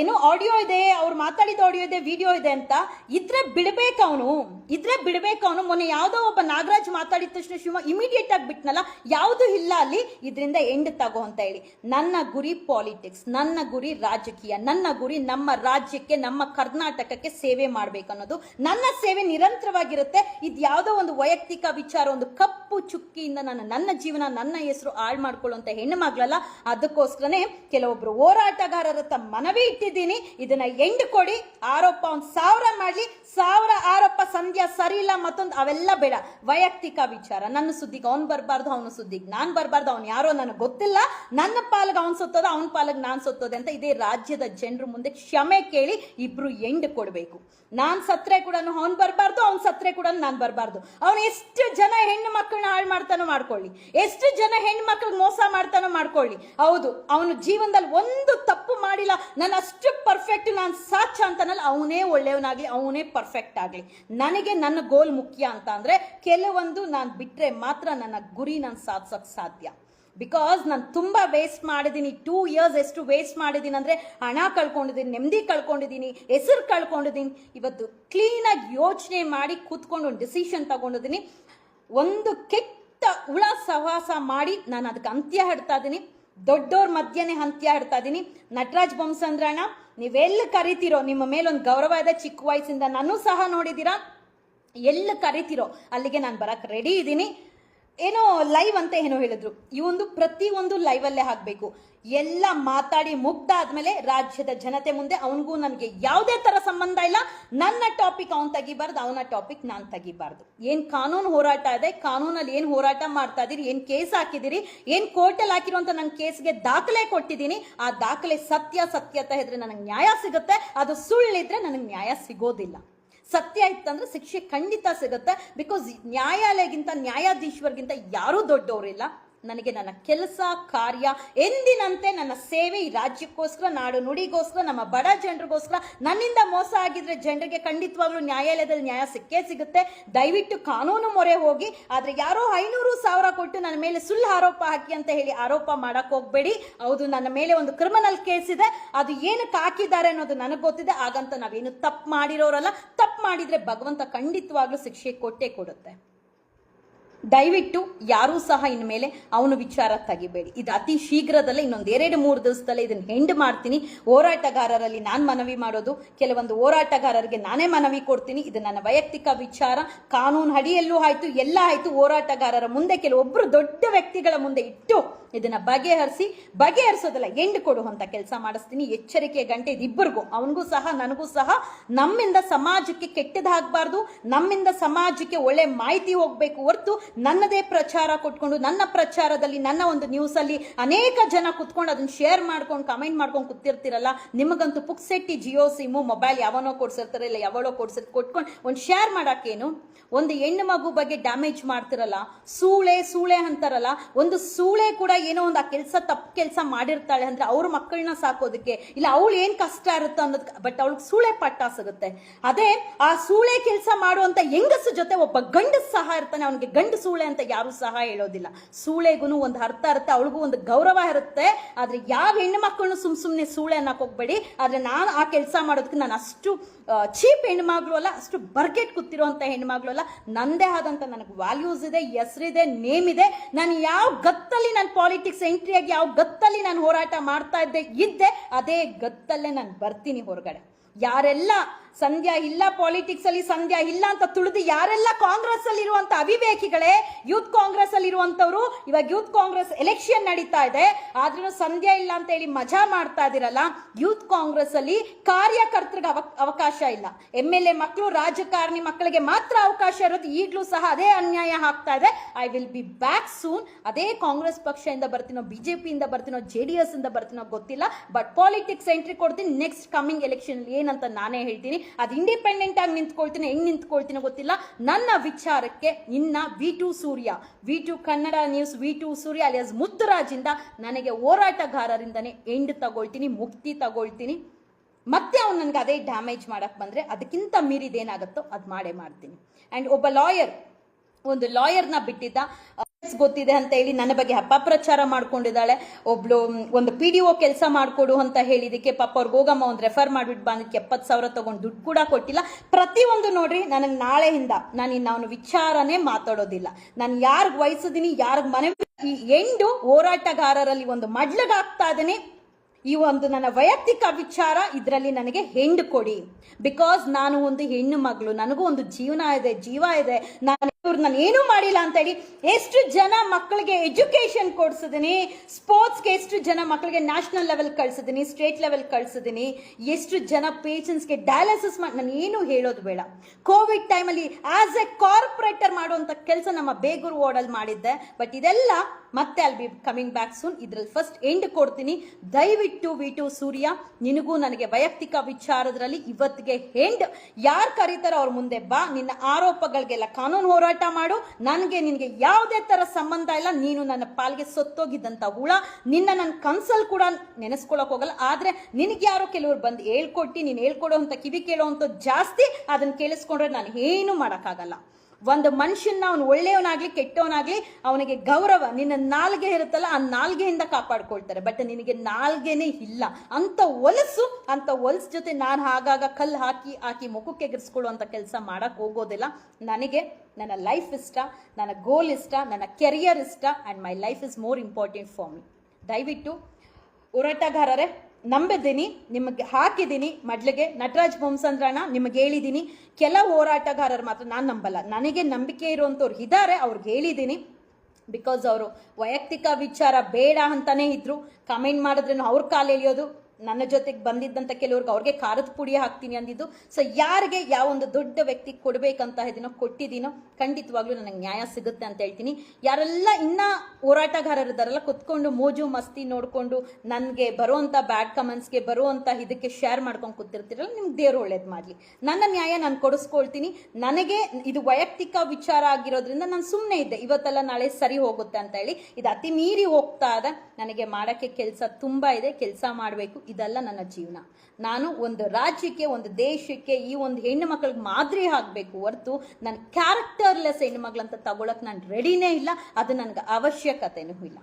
ಏನೋ ಆಡಿಯೋ ಇದೆ, ಅವ್ರು ಮಾತಾಡಿದ ಆಡಿಯೋ ಇದೆ ವಿಡಿಯೋ ಇದೆ ಅಂತ. ಇದ್ರೆ ಬಿಡ್ಬೇಕು ಅವನು. ಇದ್ರೆ ಬಿಡ್ಬೇಕು ಅವನು. ಮೊನ್ನೆ ಯಾವುದೋ ಒಬ್ಬ ನಾಗರಾಜ್ ಮಾತಾಡಿದ ತಕ್ಷಣ ಶಿವ ಇಮಿಡಿಯೇಟ್ ಆಗಿ ಬಿಟ್ನಲ್ಲ, ಯಾವುದು ಇಲ್ಲ ಅಲ್ಲಿ. ಇದರಿಂದ ಎಂಡ್ ತಗೋ ಅಂತ ಹೇಳಿ. ನನ್ನ ಗುರಿ ಪಾಲಿಟಿಕ್ಸ್ ನನ್ನ ಗುರಿ ರಾಜಕೀಯ, ನನ್ನ ಗುರಿ ನಮ್ಮ ರಾಜ್ಯಕ್ಕೆ, ನಮ್ಮ ಕರ್ನಾಟಕಕ್ಕೆ ಸೇವೆ ಮಾಡ್ಬೇಕು ಅನ್ನೋದು. ನನ್ನ ಸೇವೆ ನಿರಂತರವಾಗಿರುತ್ತೆ. ಇದು ಯಾವುದೋ ಒಂದು ವೈಯಕ್ತಿಕ ವಿಚಾರ, ಒಂದು ಕಪ್ಪು ಚುಕ್ಕಿಯಿಂದ ನನ್ನ ನನ್ನ ಜೀವನ, ನನ್ನ ಹೆಸರು ಹಾಳು ಮಾಡ್ಕೊಳ್ಳುವಂತ ಹೆಣ್ಣು ಮಗಳಲ್ಲ. ಅದಕ್ಕೋಸ್ಕರನೇ ಕೆಲವೊಬ್ರು ಹೋರಾಟಗಾರರ ಹತ್ರ ಮನವಿ ಇಟ್ಟಿದ್ದೀನಿ. ಇದನ್ನ ಎಂಡ್ ಕೊಡಿ ಆರೋಪ ಒಂದು ಸಾವಿರ ಮಾಡ್ಲಿ. ಸಾವಿರ ಆರೋಪ ಸಂಧ್ಯಾ ಸರಿ ಇಲ್ಲ, ಮತ್ತೊಂದು ಅವೆಲ್ಲ ಬೇಡ. ವೈಯಕ್ತಿಕ ವಿಚಾರ. ನನ್ನ ಸುದ್ದಿಗೆ ಅವ್ನು ಬರಬಾರ್ದು, ಅವನ ಸುದ್ದಿಗೆ ನಾನು ಬರಬಾರ್ದು. ಅವ್ನು ಯಾರೋ ನನಗೆ ಗೊತ್ತಿಲ್ಲ. ನನ್ನ ಪಾಲಿಗೆ ಅವ್ನು ಸತ್ತೋದ, ಅವನ ಪಾಲಿಗೆ ನಾನು ಸತ್ತೋದೆ ಅಂತ ಇದೇ ರಾಜ್ಯದ ಜನರ ಮುಂದೆ ಕ್ಷಮೆ ಕೇಳಿ ಇಬ್ರು ಎಂಡ್ ಕೊಡಬೇಕು. ನಾನ್ ಸತ್ರೆ ಕೂಡ ಅವ್ನು ಬರಬಾರ್ದು, ಅವ್ನ್ ಸತ್ರೆ ಕೂಡ ನಾನು ಬರಬಾರ್ದು. ಅವನು ಎಷ್ಟು ಜನ ಹೆಣ್ಣು ಮಕ್ಕಳನ್ನ ಹಾಳು ಮಾಡ್ತಾನೋ ಮಾಡ್ಕೊಳ್ಳಿ. ಎಷ್ಟು ಜನ ಹೆಣ್ಣು ಮಕ್ಳಿಗೆ ಮೋಸ ಮಾಡ್ತಾನೋ ಮಾಡ್ಕೊಳ್ಳಿ. ಹೌದು, ಅವನು ಜೀವನದಲ್ಲಿ ಒಂದು ತಪ್ಪು ಮಾಡಿಲ್ಲ ನಾನು ಅಷ್ಟು ಪರ್ಫೆಕ್ಟ್ ನಾನು ಸಾಚ ಅಂತನಲ್ಲ, ಅವನೇ ಒಳ್ಳೆಯವನಾಗಲಿ, ಅವನೇ ಪರ್ಫೆಕ್ಟ್ ಆಗಲಿ. ನನಗೆ ನನ್ನ ಗೋಲ್ ಮುಖ್ಯ ಅಂತ ಅಂದರೆ, ಕೆಲವೊಂದು ನಾನು ಬಿಟ್ಟರೆ ಮಾತ್ರ ನನ್ನ ಗುರಿ ನಾನು ಸಾಧಿಸೋಕೆ ಸಾಧ್ಯ. ಬಿಕಾಸ್ ನಾನು ತುಂಬ ವೇಸ್ಟ್ ಮಾಡಿದ್ದೀನಿ ಟೂ ಇಯರ್ಸ್ ಎಷ್ಟು ವೇಸ್ಟ್ ಮಾಡಿದ್ದೀನಿ ಅಂದರೆ, ಹಣ ಕಳ್ಕೊಂಡಿದ್ದೀನಿ ನೆಮ್ಮದಿ ಕಳ್ಕೊಂಡಿದ್ದೀನಿ ಹೆಸರು ಕಳ್ಕೊಂಡಿದ್ದೀನಿ ಇವತ್ತು ಕ್ಲೀನಾಗಿ ಯೋಚನೆ ಮಾಡಿ ಕೂತ್ಕೊಂಡು ಒಂದು ಡಿಸಿಷನ್ ತಗೊಂಡಿದ್ದೀನಿ ಒಂದು ಕೆಟ್ಟ ಹುಳ ಸಹವಾಸ ಮಾಡಿ ನಾನು ಅದಕ್ಕೆ ಅಂತ್ಯ ಹಿಡ್ತಾ ಇದ್ದೀನಿ ದೊಡ್ಡೋರ್ ಮಧ್ಯನೇ ಅಂತ್ಯ ಇದೀನಿ. ಇದ್ದೀನಿ ನಟರಾಜ್ ಬೊಮ್ಸಂದ್ರಣ್ಣ, ನೀವೆಲ್ಲ ಕರಿತೀರೋ, ನಿಮ್ಮ ಮೇಲೊಂದು ಗೌರವ ಇದೆ ಚಿಕ್ಕ ವಯಸ್ಸಿಂದ ನಾನು ಸಹ ನೋಡಿದ್ದೀರಾ ಎಲ್ಲಿ ಕರಿತಿರೋ, ಅಲ್ಲಿಗೆ ನಾನು ಬರಕ್ ರೆಡಿ ಇದ್ದೀನಿ ಏನೋ ಲೈವ್ ಅಂತ ಏನೋ ಹೇಳಿದ್ರು. ಈ ಒಂದು ಪ್ರತಿ ಒಂದು ಲೈವಲ್ಲೇ ಹಾಕಬೇಕು. ಎಲ್ಲ ಮಾತಾಡಿ ಮುಗ್ದಾದ್ಮೇಲೆ ರಾಜ್ಯದ ಜನತೆ ಮುಂದೆ ಅವನಿಗೂ ನನಗೆ ಯಾವುದೇ ತರ ಸಂಬಂಧ ಇಲ್ಲ. ನನ್ನ ಟಾಪಿಕ್ ಅವ್ನು ತೆಗಿಬಾರ್ದು, ಅವನ ಟಾಪಿಕ್ ನಾನು ತೆಗಿಬಾರ್ದು. ಏನ್ ಕಾನೂನು ಹೋರಾಟ ಇದೆ, ಕಾನೂನಲ್ಲಿ ಏನ್ ಹೋರಾಟ ಮಾಡ್ತಾ ಇದೀರಿ, ಏನ್ ಕೇಸ್ ಹಾಕಿದಿರಿ, ಏನ್ ಕೋರ್ಟಲ್ಲಿ ಹಾಕಿರುವಂತ ನನ್ನ ಕೇಸ್ಗೆ ದಾಖಲೆ ಕೊಟ್ಟಿದ್ದೀನಿ. ಆ ದಾಖಲೆ ಸತ್ಯ, ಸತ್ಯತೆ ಇದ್ರೆ ನನಗೆ ನ್ಯಾಯ ಸಿಗುತ್ತೆ. ಅದು ಸುಳ್ಳಿದ್ರೆ ನನಗೆ ನ್ಯಾಯ ಸಿಗೋದಿಲ್ಲ. ಸತ್ಯ ಇತ್ತಂದ್ರೆ ಶಿಕ್ಷೆ ಖಂಡಿತ ಸಿಗುತ್ತೆ ಬಿಕಾಸ್ ನ್ಯಾಯಾಲಯಗಿಂತ ನ್ಯಾಯಾಧೀಶ್ವರ್ಗಿಂತ ಯಾರೂ ದೊಡ್ಡವರಿಲ್ಲ. ನನಗೆ ನನ್ನ ಕೆಲಸ, ಕಾರ್ಯ, ಎಂದಿನಂತೆ ನನ್ನ ಸೇವೆ ಈ ರಾಜ್ಯಕ್ಕೋಸ್ಕರ, ನಾಡು ನುಡಿಗೋಸ್ಕರ, ನಮ್ಮ ಬಡ ಜನರಿಗೋಸ್ಕರ, ನನ್ನಿಂದ ಮೋಸ ಆಗಿದ್ರೆ ಜನರಿಗೆ ಖಂಡಿತವಾಗ್ಲೂ ನ್ಯಾಯಾಲಯದಲ್ಲಿ ನ್ಯಾಯ ಸಿಕ್ಕೇ ಸಿಗುತ್ತೆ. ದಯವಿಟ್ಟು ಕಾನೂನು ಮೊರೆ ಹೋಗಿ, ಆದ್ರೆ ಯಾರೋ ಐನೂರು ಸಾವಿರ ಕೊಟ್ಟು ನನ್ನ ಮೇಲೆ ಸುಳ್ಳು ಆರೋಪ ಹಾಕಿ ಅಂತ ಹೇಳಿ ಆರೋಪ ಮಾಡಕ್ ಹೋಗ್ಬೇಡಿ. ಹೌದು, ನನ್ನ ಮೇಲೆ ಒಂದು ಕ್ರಿಮಿನಲ್ ಕೇಸ್ ಇದೆ. ಅದು ಏನಕ್ಕೆ ಹಾಕಿದ್ದಾರೆ ಅನ್ನೋದು ನನಗೆ ಗೊತ್ತಿದೆ. ಹಾಗಂತ ನಾವೇನು ತಪ್ಪು ಮಾಡಿರೋರಲ್ಲ, ತಪ್ಪು ಮಾಡಿದ್ರೆ ಭಗವಂತ ಖಂಡಿತವಾಗ್ಲೂ ಶಿಕ್ಷೆ ಕೊಟ್ಟೇ ಕೊಡುತ್ತೆ. ದಯವಿಟ್ಟು ಯಾರೂ ಸಹ ಇನ್ಮೇಲೆ ಅವನು ವಿಚಾರ ತೆಗಿಬೇಡಿ. ಇದು ಅತಿ ಶೀಘ್ರದಲ್ಲೇ ಇನ್ನೊಂದು ಎರಡು, ಮೂರು ದಿವಸದಲ್ಲೇ ಇದನ್ನು ಹೆಂಡ್ ಮಾಡ್ತೀನಿ. ಹೋರಾಟಗಾರರಲ್ಲಿ ನಾನು ಮನವಿ ಮಾಡೋದು, ಕೆಲವೊಂದು ಹೋರಾಟಗಾರರಿಗೆ ನಾನೇ ಮನವಿ ಕೊಡ್ತೀನಿ. ಇದು ನನ್ನ ವೈಯಕ್ತಿಕ ವಿಚಾರ. ಕಾನೂನು ಅಡಿಯಲ್ಲೂ ಆಯಿತು, ಎಲ್ಲ ಆಯಿತು. ಹೋರಾಟಗಾರರ ಮುಂದೆ ಕೆಲವೊಬ್ಬರು ದೊಡ್ಡ ವ್ಯಕ್ತಿಗಳ ಮುಂದೆ ಇಟ್ಟು ಇದನ್ನು ಬಗೆಹರಿಸಿ, ಬಗೆಹರಿಸೋದಲ್ಲ ಎಂಡ್ ಕೊಡುವಂಥ ಕೆಲಸ ಮಾಡಿಸ್ತೀನಿ. ಎಚ್ಚರಿಕೆ ಗಂಟೆ ಇದಿಬ್ಬರಿಗೂ ಅವನಿಗೂ ಸಹ, ನನಗೂ ಸಹ. ನಮ್ಮಿಂದ ಸಮಾಜಕ್ಕೆ ಕೆಟ್ಟದಾಗಬಾರ್ದು. ನಮ್ಮಿಂದ ಸಮಾಜಕ್ಕೆ ಒಳ್ಳೆ ಮಾಹಿತಿ ಹೋಗ್ಬೇಕು ಹೊರತು ನನ್ನದೇ ಪ್ರಚಾರ ಕೊಟ್ಕೊಂಡು, ನನ್ನ ಪ್ರಚಾರದಲ್ಲಿ, ನನ್ನ ಒಂದು ನ್ಯೂಸಲ್ಲಿ ಅನೇಕ ಜನ ಕುತ್ಕೊಂಡು ಅದನ್ನ ಶೇರ್ ಮಾಡ್ಕೊಂಡು ಕಮೆಂಟ್ ಮಾಡ್ಕೊಂಡು ಕೂತಿರ್ತಿರಲ್ಲ, ನಿಮಗಂತೂ ಪುಕ್ಸೆಟ್ಟಿ ಜಿಯೋ ಸಿಮ್ಮು ಮೊಬೈಲ್ ಯಾವನೋ ಕೊಡ್ಸಿರ್ತಾರೆ, ಇಲ್ಲ ಯಾವಳೋ ಕೊಡ್ಸಿರ್, ಕೊಟ್ಕೊಂಡು ಒಂದು ಶೇರ್ ಮಾಡಕ್ಕೇನು ಒಂದು ಹೆಣ್ಣು ಮಗು ಬಗ್ಗೆ ಡ್ಯಾಮೇಜ್ ಮಾಡ್ತಿರಲ್ಲ, ಸೂಳೆ ಸೂಳೆ ಅಂತಾರಲ್ಲ, ಒಂದು ಸೂಳೆ ಕೂಡ ಏನೋ ಒಂದು ಆ ಕೆಲಸ ತಪ್ಪು ಕೆಲಸ ಮಾಡಿರ್ತಾಳೆ ಅಂದ್ರೆ ಅವ್ರ ಮಕ್ಕಳನ್ನ ಸಾಕೋದಕ್ಕೆ, ಇಲ್ಲ ಅವಳು ಏನ್ ಕಷ್ಟ ಇರುತ್ತೆ ಅನ್ನೋದಕ್ಕೆ ಬಟ್ ಅವಳಿಗೆ ಸೂಳೆ ಪಟ್ಟ ಸಿಗುತ್ತೆ. ಅದೇ ಆ ಸೂಳೆ ಕೆಲಸ ಮಾಡುವಂಥ ಹೆಂಗಸು ಜೊತೆ ಒಬ್ಬ ಗಂಡಸ್ ಸಹ ಇರ್ತಾನೆ, ಅವನಿಗೆ ಗಂಡು ಸೂಳೆ ಅಂತ ಯಾರು ಸಹ ಹೇಳೋದಿಲ್ಲ. ಸೂಳೆಗೂ ಒಂದು ಅರ್ಥ ಇರುತ್ತೆ, ಅವಳಿಗೂ ಒಂದು ಗೌರವ ಇರುತ್ತೆ. ಆದ್ರೆ ಯಾವ ಹೆಣ್ಣು ಮಕ್ಕಳನ್ನು ಸುಮ್ ಸುಮ್ಮನೆ ಸೂಳೆ ಅನ್ನಕ್ ಹೋಗ್ಬೇಡಿ. ಆದ್ರೆ ನಾನು ಆ ಕೆಲಸ ಮಾಡೋದಕ್ಕೆ ನಾನು ಅಷ್ಟು ಚೀಪ್ ಹೆಣ್ಮಗಳು ಅಲ್ಲ, ಅಷ್ಟು ಬರ್ಗೆಟ್ ಕೂತಿರುವಂತ ಹೆಣ್ಮಗಳು ಅಲ್ಲ. ನಂದೇ ಆದಂತ ನನಗೆ ವ್ಯಾಲ್ಯೂಸ್ ಇದೆ, ಹೆಸರಿದೆ ನೇಮ್ ಇದೆ. ನಾನು ಯಾವ ಗತ್ತಲ್ಲಿ ನಾನು ಪಾಲಿಟಿಕ್ಸ್ ಎಂಟ್ರಿ ಆಗಿ, ಯಾವ ಗತ್ತಲ್ಲಿ ನಾನು ಹೋರಾಟ ಮಾಡ್ತಾ ಇದ್ದೆ ಇದ್ದೆ, ಅದೇ ಗತ್ತಲ್ಲೇ ನಾನು ಬರ್ತೀನಿ ಹೊರಗಡೆ. ಯಾರೆಲ್ಲ ಸಂಧ್ಯಾ ಇಲ್ಲ ಪಾಲಿಟಿಕ್ಸ್ ಅಲ್ಲಿ, ಸಂಧ್ಯಾ ಇಲ್ಲ ಅಂತ ತುಳಿದು ಯಾರೆಲ್ಲ ಕಾಂಗ್ರೆಸ್ ಅಲ್ಲಿ ಇರುವಂತ ಅವಿವೇಕಿಗಳೇ ಯೂತ್ ಕಾಂಗ್ರೆಸ್ ಅಲ್ಲಿ ಇರುವಂತವ್ರು, ಇವಾಗ ಯೂತ್ ಕಾಂಗ್ರೆಸ್ ಎಲೆಕ್ಷನ್ ನಡೀತಾ ಇದೆ. ಆದ್ರೂ ಸಂಧ್ಯಾ ಇಲ್ಲ ಅಂತ ಹೇಳಿ ಮಜಾ ಮಾಡ್ತಾ ಇದಿರಲ್ಲ ಯೂತ್ ಕಾಂಗ್ರೆಸ್ ಅಲ್ಲಿ ಕಾರ್ಯಕರ್ತರಿಗೆ ಅವಕಾಶ ಇಲ್ಲ. ಎಂ ಎಲ್ ಎ ಮಕ್ಕಳು ರಾಜಕಾರಣಿ ಮಕ್ಕಳಿಗೆ ಮಾತ್ರ ಅವಕಾಶ ಇರೋದು ಈಗಲೂ ಸಹ ಅದೇ ಅನ್ಯಾಯ ಆಗ್ತಾ ಇದೆ. I will be back soon ಅದೇ ಕಾಂಗ್ರೆಸ್ ಪಕ್ಷದಿಂದ ಬರ್ತೀನೋ ಬಿಜೆಪಿಯಿಂದ ಬರ್ತೀನೋ ಜೆ ಡಿ ಎಸ್ ಇಂದ ಬರ್ತೀನೋ ಗೊತ್ತಿಲ್ಲ. ಬಟ್ ಪಾಲಿಟಿಕ್ಸ್ ಎಂಟ್ರಿ ಕೊಡ್ತೀನಿ ನೆಕ್ಸ್ಟ್ ಕಮಿಂಗ್ ಎಲೆಕ್ಷನ್ ಏನಂತ ನಾನೇ ಹೇಳ್ತೀನಿ. ಅದು ಇಂಡಿಪೆಂಡೆಂಟ್ ಆಗಿ ನಿಂತ್ಕೊಳ್ತೀನಿ. ಹೆಂಗ್ ನಿಂತ್ಕೊಳ್ತೀನಿ ಗೊತ್ತಿಲ್ಲ. ನನ್ನ ವಿಚಾರಕ್ಕೆ ಇನ್ನ V two Surya, V two Kannada news V two Surya alias ಮುತ್ತುರಾಜಿಂದ ನನಗೆ ಹೋರಾಟಗಾರರಿಂದನೇ ಎಂಡ್ ತಗೊಳ್ತೀನಿ, ಮುಕ್ತಿ ತಗೊಳ್ತೀನಿ. ಮತ್ತೆ ಅವ್ನು ನನಗೆ ಅದೇ ಡ್ಯಾಮೇಜ್ ಮಾಡಕ್ ಬಂದ್ರೆ ಅದಕ್ಕಿಂತ ಮೀರಿದೇನಾಗುತ್ತೋ ಅದು ಮಾಡೇ ಮಾಡ್ತೀನಿ. ಅಂಡ್ ಒಬ್ಬ ಲಾಯರ್ ಒಂದು ಲಾಯರ್ನ ಬಿಟ್ಟಿದ್ದ ಗೊತ್ತಿದೆ ಅಂತ ಹೇಳಿ ನನ್ನ ಬಗ್ಗೆ ಅಪಪ್ರಚಾರ ಮಾಡ್ಕೊಂಡಿದ್ದಾಳೆ. ಒಬ್ಳು ಒಂದು ಪಿ ಡಿ ಒ ಕೆಲಸ ಮಾಡ್ಕೊಡು ಅಂತ ಹೇಳಿದಕ್ಕೆ ಪಾಪ ಅವ್ರಿಗೆ ಹೋಗಮ್ಮ ಒಂದು ರೆಫರ್ ಮಾಡಿಬಿಟ್ಟು ಬಂದಕ್ಕೆ ಎಪ್ಪತ್ತು ಸಾವಿರ ತೊಗೊಂಡು ದುಡ್ಡು ಕೂಡ ಕೊಟ್ಟಿಲ್ಲ. ಪ್ರತಿಯೊಂದು ನೋಡ್ರಿ, ನನಗೆ ನಾಳೆಯಿಂದ ನಾನು ಇನ್ನು ಅವನ ವಿಚಾರನೇ ಮಾತಾಡೋದಿಲ್ಲ. ನಾನು ಯಾರಿಗೆ ವಹಿಸಿದೀನಿ ಯಾರಿಗೆ ಮನೆ ಈ ಎಂಡು ಹೋರಾಟಗಾರರಲ್ಲಿ ಒಂದು ಮಡ್ಲಗಾಗ್ತಾ ಇದ್ದೀನಿ. ಈ ಒಂದು ನನ್ನ ವೈಯಕ್ತಿಕ ವಿಚಾರ ಇದರಲ್ಲಿ ನನಗೆ ಹೆಂಡು ಕೊಡಿ. ಬಿಕಾಸ್ ನಾನು ಒಂದು ಹೆಣ್ಣು ಮಗಳು, ನನಗೂ ಒಂದು ಜೀವನ ಇದೆ, ಜೀವ ಇದೆ. ನಾನು ಇವ್ರು ನಾನು ಏನೂ ಮಾಡಿಲ್ಲ ಅಂತ ಹೇಳಿ ಎಷ್ಟು ಜನ ಮಕ್ಕಳಿಗೆ ಎಜುಕೇಶನ್ ಕೊಡ್ಸಿದೀನಿ ಸ್ಪೋರ್ಟ್ಸ್ಗೆ ಎಷ್ಟು ಜನ ಮಕ್ಕಳಿಗೆ ನ್ಯಾಷನಲ್ ಲೆವೆಲ್ ಕಳ್ಸಿದೀನಿ ಸ್ಟೇಟ್ ಲೆವೆಲ್ ಕಳ್ಸಿದೀನಿ, ಎಷ್ಟು ಜನ ಪೇಷಂಟ್ಸ್ಗೆ ಡಯಾಲಿಸಿಸ್ ಮಾಡಿ ನಾನು ಏನು ಹೇಳೋದು ಬೇಡ. ಕೋವಿಡ್ ಟೈಮಲ್ಲಿ ಆಸ್ ಎ ಕಾರ್ಪೊರೇಟರ್ ಮಾಡುವಂಥ ಕೆಲಸ ನಮ್ಮ ಬೇಗೂರು ವಾರ್ಡಲ್ಲಿ ಮಾಡಿದ್ದೆ ಬಟ್ ಇದೆಲ್ಲ ಮತ್ತೆ ಅಲ್ಲಿ ಬಿ ಕಮಿಂಗ್ ಬ್ಯಾಕ್ ಸೂನ್ ಇದ್ರಲ್ಲಿ ಫಸ್ಟ್ ಎಂಡ್ ಕೊಡ್ತೀನಿ. ದಯವಿಟ್ಟು ವಿ ಟು ಸೂರ್ಯ, ನಿನಗೂ ನನಗೆ ವೈಯಕ್ತಿಕ ವಿಚಾರದಲ್ಲಿ ಇವತ್ತಿಗೆ ಎಂಡ್ ಯಾರು ಕರೀತಾರೋ ಅವ್ರ ಮುಂದೆ ಬಾ. ನಿನ್ನ ಆರೋಪಗಳಿಗೆಲ್ಲ ಕಾನೂನು ಹೋರಾಟ ಮಾಡು. ನನಗೆ ನಿನಗೆ ಯಾವುದೇ ತರ ಸಂಬಂಧ ಇಲ್ಲ. ನೀನು ನನ್ನ ಪಾಲ್ಗೆ ಸೊತ್ತೋಗಿದ್ದಂತ ಹುಳ. ನಿನ್ನ ನನ್ನ ಕನ್ಸಲ್ ಕೂಡ ನೆನೆಸ್ಕೊಳಕ್ ಹೋಗಲ್ಲ. ಆದ್ರೆ ನಿನಗೆ ಯಾರೋ ಕೆಲವರು ಬಂದು ಹೇಳ್ಕೊಟ್ಟು, ನೀನು ಹೇಳ್ಕೊಡೋಂಥ ಕಿವಿ ಕೇಳೋವಂಥ ಜಾಸ್ತಿ ಅದನ್ನ ಕೇಳಿಸ್ಕೊಂಡ್ರೆ ನಾನು ಏನು ಮಾಡೋಕ್ಕಾಗಲ್ಲ. ಒಂದು ಮನುಷ್ಯನ ಅವನು ಒಳ್ಳೆಯವನಾಗ್ಲಿ, ಕೆಟ್ಟವನಾಗ್ಲಿ, ಅವನಿಗೆ ಗೌರವ ನಿನ್ನ ನಾಲ್ಗೆ ಇರುತ್ತಲ್ಲ, ಆ ನಾಲ್ಗೆಯಿಂದ ಕಾಪಾಡ್ಕೊಳ್ತಾರೆ. ಬಟ್ ನಿನಗೆ ನಾಲ್ಗೆನೇ ಇಲ್ಲ. ಅಂತ ಒಲಸು ಅಂತ ಒಲಸ್ ಜೊತೆ ನಾನು ಆಗಾಗ ಕಲ್ಲು ಹಾಕಿ ಹಾಕಿ ಮುಖಕ್ಕೆ ಎಗರಿಸ್ಕೊಳ್ಳುವಂಥ ಕೆಲಸ ಮಾಡಕ್ ಹೋಗೋದಿಲ್ಲ. ನನಗೆ ನನ್ನ ಲೈಫ್ ಇಷ್ಟ, ನನ್ನ ಗೋಲ್ ಇಷ್ಟ, ನನ್ನ ಕೆರಿಯರ್ ಇಷ್ಟ and my life is more important for me ದಯವಿಟ್ಟು ಹೋರಾಟಗಾರರೇ ನಂಬಿದ್ದೀನಿ ನಿಮಗೆ ಹಾಕಿದ್ದೀನಿ ಮಡ್ಲಿಗೆ ನಟರಾಜ್ ಭೂಮಸಂದ್ರಣ ನಿಮಗೆ ಹೇಳಿದ್ದೀನಿ ಕೆಲ ಹೋರಾಟಗಾರರು ಮಾತ್ರ ನಾನು ನಂಬಲ್ಲ. ನನಗೆ ನಂಬಿಕೆ ಇರುವಂಥವ್ರು ಇದ್ದಾರೆ, ಅವ್ರಿಗೆ ಹೇಳಿದ್ದೀನಿ ಬಿಕಾಸ್ ಅವರು ವೈಯಕ್ತಿಕ ವಿಚಾರ ಬೇಡ ಅಂತಾನೆ ಇದ್ದರು ಕಮೆಂಟ್ ಮಾಡಿದ್ರೆ ಅವ್ರ ಕಾಲು ಎಳೆಯೋದು? ನನ್ನ ಜೊತೆಗೆ ಬಂದಿದ್ದಂಥ ಕೆಲವ್ರಿಗೆ ಅವ್ರಿಗೆ ಖಾರದ ಪುಡಿ ಹಾಕ್ತೀನಿ ಅಂದಿದ್ದು. ಸೊ ಯಾರಿಗೆ ಯಾವ ಒಂದು ದೊಡ್ಡ ವ್ಯಕ್ತಿ ಕೊಡಬೇಕಂತ ಇದೀನೋ ಕೊಟ್ಟಿದ್ದೀನೋ ಖಂಡಿತವಾಗ್ಲೂ ನನಗೆ ನ್ಯಾಯ ಸಿಗುತ್ತೆ ಅಂತ ಹೇಳ್ತೀನಿ. ಯಾರೆಲ್ಲ ಇನ್ನ ಹೋರಾಟಗಾರರಿದ್ದಾರಲ್ಲ ಕುತ್ಕೊಂಡು ಮೋಜು ಮಸ್ತಿ ನೋಡಿಕೊಂಡು ನನಗೆ ಬರುವಂಥ ಬ್ಯಾಡ್ ಕಮೆಂಟ್ಸ್ಗೆ ಬರುವಂಥ ಇದಕ್ಕೆ ಶೇರ್ ಮಾಡ್ಕೊಂಡು ಕೂತಿರ್ತೀರಲ್ಲ, ನಿಮ್ಗೆ ದೇವ್ರು ಒಳ್ಳೇದು ಮಾಡಲಿ. ನನ್ನ ನ್ಯಾಯ ನಾನು ಕೊಡಿಸ್ಕೊಳ್ತೀನಿ. ನನಗೆ ಇದು ವೈಯಕ್ತಿಕ ವಿಚಾರ ಆಗಿರೋದ್ರಿಂದ ನಾನು ಸುಮ್ಮನೆ ಇದ್ದೆ. ಇವತ್ತೆಲ್ಲ ನಾಳೆ ಸರಿ ಹೋಗುತ್ತೆ ಅಂತ ಹೇಳಿ. ಇದು ಅತಿ ಮೀರಿ ಹೋಗ್ತಾ ಇದೆ. ನನಗೆ ಮಾಡೋಕ್ಕೆ ಕೆಲಸ ತುಂಬ ಇದೆ. ಕೆಲಸ ಮಾಡಬೇಕು. ಇದೆಲ್ಲ ನನ್ನ ಜೀವನ. ನಾನು ಒಂದು ರಾಜ್ಯಕ್ಕೆ, ಒಂದು ದೇಶಕ್ಕೆ ಈ ಒಂದು ಹೆಣ್ಣು ಮಕ್ಕಳಿಗೆ ಮಾದರಿ ಆಗಬೇಕು ಹೊರತು ನನ್ನ ಕ್ಯಾರೆಕ್ಟರ್ಲೆಸ್ ಹೆಣ್ಣು ಮಗಳಂತ ತಗೊಳಕ್ ನಾನು ರೆಡಿನೇ ಇಲ್ಲ. ಅದು ನನಗೆ ಅವಶ್ಯಕತೆನೂ ಇಲ್ಲ.